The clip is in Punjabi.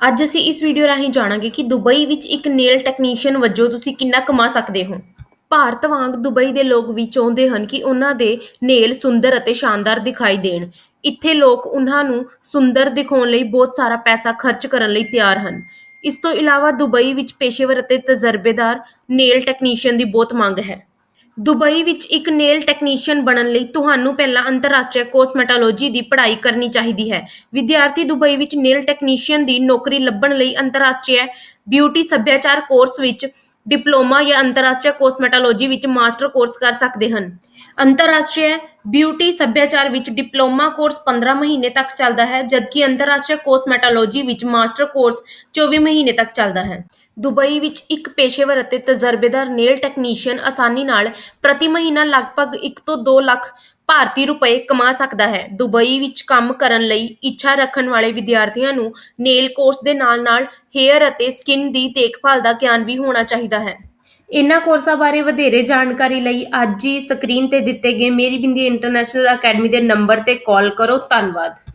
ਅੱਜ ਅਸੀਂ ਇਸ ਵੀਡੀਓ ਰਾਹੀਂ ਜਾਣਾਂਗੇ ਕਿ ਦੁਬਈ ਵਿੱਚ ਇੱਕ ਨੇਲ ਟੈਕਨੀਸ਼ੀਅਨ ਵਜੋਂ ਤੁਸੀਂ ਕਿੰਨਾ ਕਮਾ ਸਕਦੇ ਹੋ। ਭਾਰਤ ਵਾਂਗ ਦੁਬਈ ਦੇ ਲੋਕ ਵੀ ਚਾਹੁੰਦੇ ਹਨ ਕਿ ਉਹਨਾਂ ਦੇ ਨੇਲ ਸੁੰਦਰ ਅਤੇ ਸ਼ਾਨਦਾਰ ਦਿਖਾਈ ਦੇਣ। ਇੱਥੇ ਲੋਕ ਉਹਨਾਂ ਨੂੰ ਸੁੰਦਰ ਦਿਖਾਉਣ ਲਈ ਬਹੁਤ ਸਾਰਾ ਪੈਸਾ ਖਰਚ ਕਰਨ ਲਈ ਤਿਆਰ ਹਨ। ਇਸ ਤੋਂ ਇਲਾਵਾ ਦੁਬਈ ਵਿੱਚ ਪੇਸ਼ੇਵਰ ਅਤੇ ਤਜਰਬੇਦਾਰ ਨੇਲ ਟੈਕਨੀਸ਼ੀਅਨ ਦੀ ਬਹੁਤ ਮੰਗ ਹੈ। ਦੁਬਈ ਵਿੱਚ ਇੱਕ ਨੇਲ ਟੈਕਨੀਸ਼ੀਅਨ ਬਣਨ ਲਈ ਤੁਹਾਨੂੰ ਪਹਿਲਾਂ ਅੰਤਰਰਾਸ਼ਟਰੀ ਕੋਸਮੈਟੋਲੋਜੀ ਦੀ ਪੜ੍ਹਾਈ ਕਰਨੀ ਚਾਹੀਦੀ ਹੈ। ਵਿਦਿਆਰਥੀ ਦੁਬਈ ਵਿੱਚ ਨੇਲ ਟੈਕਨੀਸ਼ੀਅਨ ਦੀ ਨੌਕਰੀ ਲੱਭਣ ਲਈ ਅੰਤਰਰਾਸ਼ਟਰੀ ਬਿਊਟੀ ਸੱਭਿਆਚਾਰ ਕੋਰਸ ਵਿੱਚ ਡਿਪਲੋਮਾ ਜਾਂ ਅੰਤਰਰਾਸ਼ਟਰੀ ਕੋਸਮੈਟੋਲੋਜੀ ਵਿੱਚ ਮਾਸਟਰ ਕੋਰਸ ਕਰ ਸਕਦੇ ਹਨ। ਅੰਤਰਰਾਸ਼ਟਰੀ ਬਿਊਟੀ ਸੱਭਿਆਚਾਰ ਵਿੱਚ ਡਿਪਲੋਮਾ ਕੋਰਸ 15 ਮਹੀਨੇ ਤੱਕ ਚੱਲਦਾ ਹੈ, ਜਦਕਿ ਅੰਤਰਰਾਸ਼ਟਰੀ ਕੋਸਮੈਟੋਲੋਜੀ ਵਿੱਚ ਮਾਸਟਰ ਕੋਰਸ 24 ਮਹੀਨੇ ਤੱਕ ਚੱਲਦਾ ਹੈ। ਦੁਬਈ ਵਿੱਚ ਇੱਕ ਪੇਸ਼ੇਵਰ ਅਤੇ ਤਜਰਬੇਦਾਰ ਨੇਲ ਟੈਕਨੀਸ਼ੀਅਨ ਆਸਾਨੀ ਨਾਲ ਪ੍ਰਤੀ ਮਹੀਨਾ ਲਗਭਗ 1 ਤੋਂ 2 ਲੱਖ ਭਾਰਤੀ ਰੁਪਏ ਕਮਾ ਸਕਦਾ ਹੈ। ਦੁਬਈ ਵਿੱਚ ਕੰਮ ਕਰਨ ਲਈ ਇੱਛਾ ਰੱਖਣ ਵਾਲੇ ਵਿਦਿਆਰਥੀਆਂ ਨੂੰ ਨੇਲ ਕੋਰਸ ਦੇ ਨਾਲ-ਨਾਲ ਹੇਅਰ ਅਤੇ ਸਕਿਨ ਦੀ ਦੇਖਭਾਲ ਦਾ ਗਿਆਨ ਵੀ ਹੋਣਾ ਚਾਹੀਦਾ ਹੈ। ਇਹਨਾਂ ਕੋਰਸਾਂ ਬਾਰੇ ਵਧੇਰੇ ਜਾਣਕਾਰੀ ਲਈ ਅੱਜ ਹੀ ਸਕਰੀਨ ਤੇ ਦਿੱਤੇ ਗਏ ਮੇਰੀ ਬਿੰਦੀ ਇੰਟਰਨੈਸ਼ਨਲ ਅਕੈਡਮੀ ਦੇ ਨੰਬਰ ਤੇ ਕਾਲ ਕਰੋ। ਧੰਨਵਾਦ।